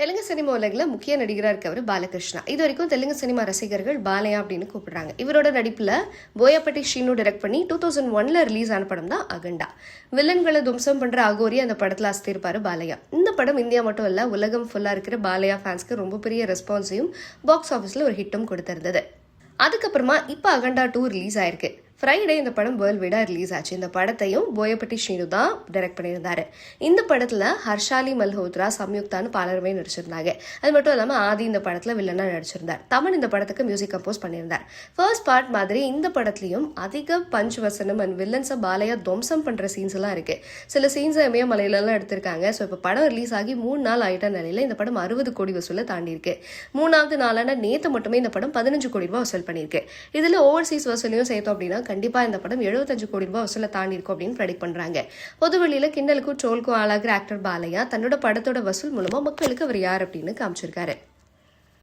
Telugu cinema உலகில் முக்கிய நடிகராக இருக்கவர் பாலகிருஷ்ணா. இது வரைக்கும் தெலுங்கு சினிமா ரசிகர்கள் பாலையா அப்படின்னு கூப்பிடுறாங்க. இவரோட நடிப்பில் போயப்பட்டி ஷீனு டைரக்ட் பண்ணி டூ தௌசண்ட் ஒனில் ரிலீஸ் ஆன படம் தான் அகண்டா. வில்லன்களை தும்சம் பண்ணுற அகோரி அந்த படத்தில் அசத்திருப்பார் பாலையா. இந்த படம் இந்தியா மட்டும் இல்லை உலகம் ஃபுல்லாக இருக்கிற பாலையா ஃபேன்ஸ்க்கு ரொம்ப பெரிய ரெஸ்பான்ஸையும் பாக்ஸ் ஆஃபீஸில் ஒரு ஹிட்டும் கொடுத்திருந்தது. அதுக்கப்புறமா இப்போ அகண்டா டூ ரிலீஸ் ஆயிருக்கு. ஃப்ரைடே இந்த படம் வேர்ல்ட் வீடாக ரிலீஸ் ஆச்சு. இந்த படத்தையும் போயப்பட்டி ஸ்ரீனு தான் டைரக்ட் பண்ணியிருந்தாரு. இந்த படத்தில் ஹர்ஷாலி மல்ஹோத்ரா சம்யுக்தான்னு பலருமே நடிச்சிருந்தாங்க. அது மட்டும் இல்லாமல் ஆதி இந்த படத்தில் வில்லனாக நடிச்சிருந்தார். தமிழ் இந்த படத்துக்கு மியூசிக் கம்போஸ் பண்ணியிருந்தார். ஃபர்ஸ்ட் பார்ட் மாதிரி இந்த படத்துலையும் அதிக பஞ்ச் வசனம் அண்ட் வில்லன்ஸை பாலையா துவம்சம் பண்ணுற சீன்ஸ் எல்லாம் இருக்கு. சில சீன்ஸை இமயமலையிலலாம் எடுத்திருக்காங்க. ஸோ இப்போ படம் ரிலீஸ் ஆகி மூணு நாள் ஆயிட்ட நிலையில் இந்த படம் அறுபது கோடி வசூலை தாண்டி இருக்கு மூணாவது நாளான நேற்று மட்டுமே இந்த படம் பதினஞ்சு கோடி ரூபாய் வசூல் பண்ணியிருக்கு. இதில் ஓவர்சீஸ் வசூலையும் சேர்த்தோம் அப்படின்னா கண்டிப்பாக இந்த படம் எழுபத்தஞ்சு கோடி ரூபாய் வசூலை தாண்டி இருக்கும் அப்படின்னு ப்ரெடிக்ட் பண்ணுறாங்க பொதுவெளியில் கிண்டலுக்கும் ட்ரோலுக்கும் ஆளாகிற ஆக்டர் பாலையா தன்னோட படத்தோட வசூல் மூலமாக மக்களுக்கு அவர் யார் அப்படின்னு காமிச்சிருக்காரு.